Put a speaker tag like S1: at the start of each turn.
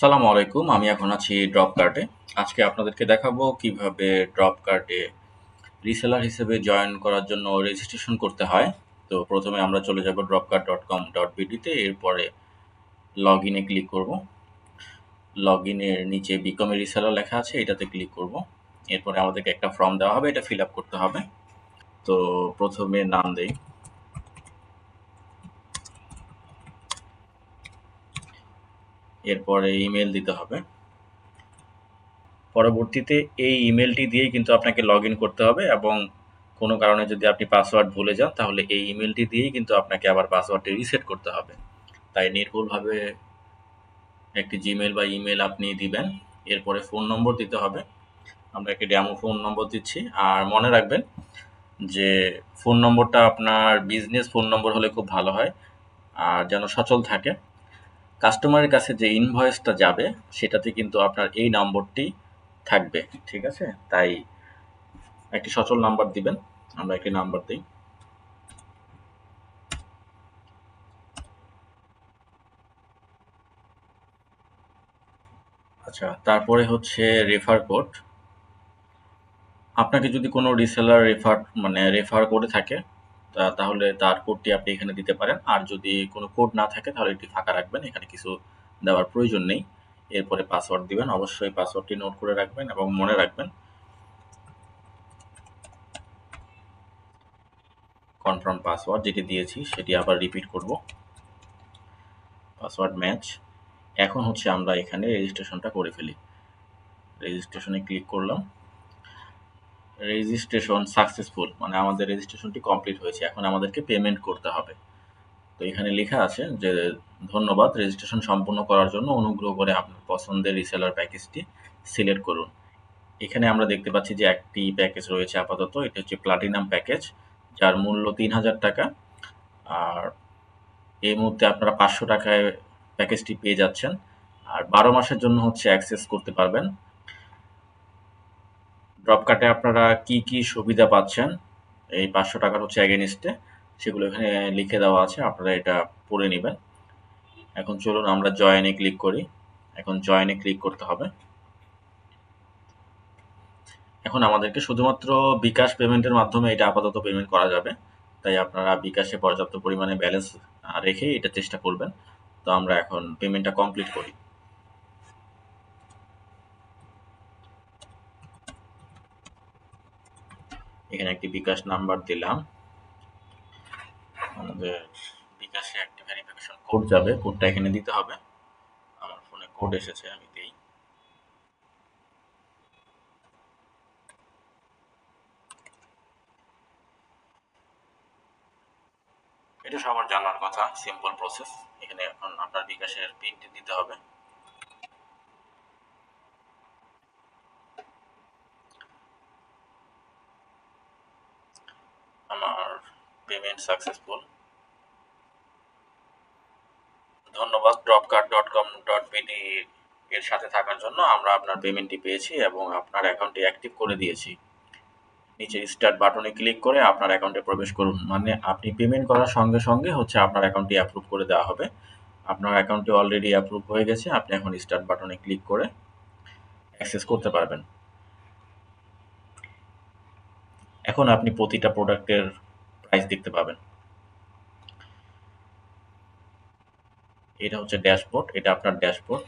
S1: সালামু আলাইকুম, আমি এখন আছি ড্রপ কার্টে। আজকে আপনাদেরকে দেখাবো কীভাবে ড্রপ কার্টে রিসেলার হিসেবে জয়েন করার জন্য রেজিস্ট্রেশন করতে হয়। তো প্রথমে আমরা চলে যাব drop cart dot com dot বিডিতে এরপরে লগ ইনে ক্লিক করব। লগ ইনের নিচে বিকমে রিসেলার লেখা আছে, এটাতে ক্লিক করব। এরপরে আমাদেরকে একটা ফর্ম দেওয়া হবে, এটা ফিল আপ করতে হবে। তো প্রথমে নাম দেই। এরপরে ইমেল দিতে হবে। পরবর্তীতে এই ইমেলটি দিয়েই কিন্তু আপনাকে লগ করতে হবে এবং কোনো কারণে যদি আপনি পাসওয়ার্ড ভুলে যান, তাহলে এই ইমেলটি দিয়েই কিন্তু আপনাকে আবার পাসওয়ার্ডটি রিসেট করতে হবে। তাই নির্ভুলভাবে একটি জিমেল বা ইমেল আপনি দিবেন। এরপরে ফোন নম্বর দিতে হবে। আমরা একটি ড্যামো ফোন নম্বর দিচ্ছি। আর মনে রাখবেন যে ফোন নম্বরটা আপনার বিজনেস ফোন নম্বর হলে খুব ভালো হয়। আর যেন সচল থাকে। কাস্টমারের কাছে যে ইনভয়েসটা যাবে, সেটাতে কিন্তু আপনার এই নম্বরটি থাকবে, ঠিক আছে? তাই একটি সচল নাম্বার দিবেন, আমরা একটি নাম্বার দিই। আচ্ছা তারপরে হচ্ছে রেফার কোড আপনাকে যদি কোনো রিসেলার রেফার মানে রেফার করে থাকে তাহলে তার কোডটি আপনি এখানে দিতে পারেন। আর যদি কোনো কোড না থাকে, তাহলে এটি ফাঁকা রাখবেন। এখানে কিছু দেওয়ার প্রয়োজন নেই। এরপরে পাসওয়ার্ড দিবেন। অবশ্যই পাসওয়ার্ডটি নোট করে রাখবেন এবং মনে রাখবেন। কনফার্ম পাসওয়ার্ড যেটি দিয়েছি, সেটি আবার রিপিট করব। পাসওয়ার্ড ম্যাচ এখন হচ্ছে আমরা এখানে রেজিস্ট্রেশনটা করে ফেলি। রেজিস্ট্রেশনে ক্লিক করলাম। রেজিস্ট্রেশন সাকসেসফুল মানে আমাদের রেজিস্ট্রেশনটি কমপ্লিট হয়েছে, এখন আমাদেরকে পেমেন্ট করতে হবে। তো এখানে লেখা আছে যে, ধন্যবাদ রেজিস্ট্রেশন সম্পূর্ণ করার জন্য অনুগ্রহ করে আপনার পছন্দের রিসেলার প্যাকেজটি সিলেক্ট করুন। এখানে আমরা দেখতে পাচ্ছি যে একটি প্যাকেজ রয়েছে আপাতত, এটা হচ্ছে প্লাটিনাম প্যাকেজ যার মূল্য তিন হাজার টাকা। আর এই মুহূর্তে আপনারা পাঁচশো টাকায় প্যাকেজটি পেয়ে যাচ্ছেন। আর বারো মাসের জন্য হচ্ছে অ্যাক্সেস করতে পারবেন। ড্রপ কার্টে আপনারা কি কি সুবিধা পাচ্ছেন? এই পাঁচশো টাকার হচ্ছে অ্যাগেনিস্টে সেগুলো এখানে লিখে দেওয়া আছে, আপনারা এটা পড়ে নেবেন। এখন চলুন, আমরা জয়েনে ক্লিক করি। এখন জয়েনে ক্লিক করতে হবে। এখন আমাদেরকে শুধুমাত্র বিকাশ পেমেন্টের মাধ্যমে এটা আপাতত পেমেন্ট করা যাবে। তাই আপনারা বিকাশে পর্যাপ্ত পরিমাণে ব্যালেন্স রেখে এটা চেষ্টা করবেন। তো আমরা এখন পেমেন্টটা কমপ্লিট করি। এখানে একটি বিকাশ নাম্বার দিলাম। আমাদের বিকাশে একটি ভেরিফিকেশন কোড যাবে কোডটা এখানে দিতে হবে। আমার ফোনে কোড এসেছে, আমি দিই। এটা সবার জানার কথা সিম্পল প্রসেস এখানে এখন আপনার বিকাশের পিনটি দিতে হবে আমার পেমেন্ট সাকসেসফুল ধন্যবাদ drop card dot com dot BD এর সাথে থাকার জন্য আমরা আপনার পেমেন্টটি পেয়েছি এবং আপনার অ্যাকাউন্টটি অ্যাক্টিভ করে দিয়েছি। নিচে স্টার্ট বাটনে ক্লিক করে আপনার অ্যাকাউন্টে প্রবেশ করুন। মানে আপনি পেমেন্ট করার সঙ্গে সঙ্গে হচ্ছে আপনার অ্যাকাউন্টটি অ্যাপ্রুভ করে দেওয়া হবে। আপনার অ্যাকাউন্টটি অলরেডি অ্যাপ্রুভ হয়ে গেছে, আপনি এখন স্টার্ট বাটনে ক্লিক করে অ্যাক্সেস করতে পারবেন। এখন আপনি প্রতিটা প্রোডাক্টের প্রাইস দেখতে পাবেন। এটা হচ্ছে ড্যাশবোর্ড এটা আপনার ড্যাশবোর্ড।